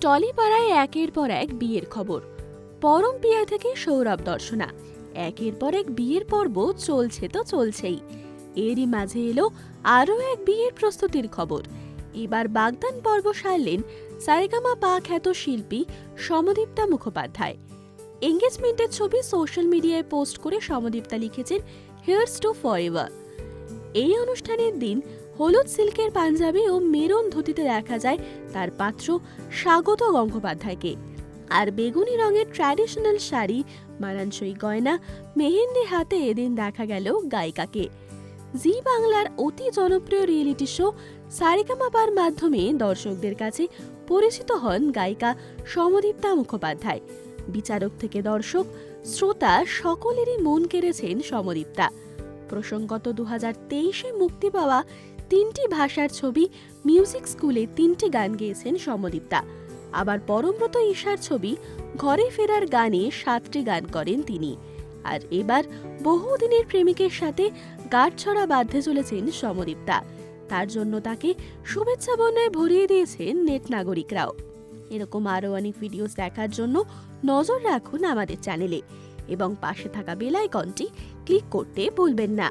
টলিপাড়ায় একের পর এক বিয়ের খবর। পরম পিয়া থেকে সৌরভ দর্শনা। একের পর এক বিয়ের পর্ব চলছে তো চলছেই। এরই মাঝে এলো আরও এক বিয়ের প্রস্তুতির খবর। এবার বাগদান পর্ব সারলেন সারেগামা পা খ্যাত শিল্পী সমদীপ্তা মুখোপাধ্যায়। এঙ্গেজমেন্টের ছবি সোশ্যাল মিডিয়ায় পোস্ট করে সমদীপ্তা লিখেছেন হিয়ার্স টু ফরএভার এই অনুষ্ঠানের দিন হলুদ সিল্কের পাঞ্জাবি ও মেরুন ধুতিতে দেখা যায় তার পাত্র স্বাগত গঙ্গোপাধ্যায়কে। আর বেগুনি রঙের ট্র্যাডিশনাল শাড়ি, মানানসই গয়না, মেহেন্দি হাতে এদিন দেখা গেল গায়িকাকে। জি বাংলার অতি জনপ্রিয় রিয়েলিটি শো সারেগামাপার মাধ্যমে দর্শকদের কাছে পরিচিত হন গায়িকা সমদীপ্তা মুখোপাধ্যায়। বিচারক থেকে দর্শক, শ্রোতা সকলেরই মন কেড়েছেন সমদীপ্তা। প্রসঙ্গত দু হাজার তেইশে মুক্তি পাওয়া তিনটি ভাষার ছবি মিউজিক স্কুলে তিনটি গান গেয়েছেন সমদীপ্তা। আবার পরমব্রত ঈশার ছবি ঘরে ফেরার গানে সাতটি গান করেন তিনি। আর এবার বহুদিনের প্রেমিকের সাথে গাঁটছড়া বাঁধতে চলেছেন সমদীপ্তা। তার জন্য তাকে শুভেচ্ছা বন্যায় ভরিয়ে দিয়েছেন নেট নাগরিকরাও। এরকম আরও অনেক ভিডিওস দেখার জন্য নজর রাখুন আমাদের চ্যানেলে এবং পাশে থাকা বেলাইকনটি ক্লিক করতে ভুলবেন না।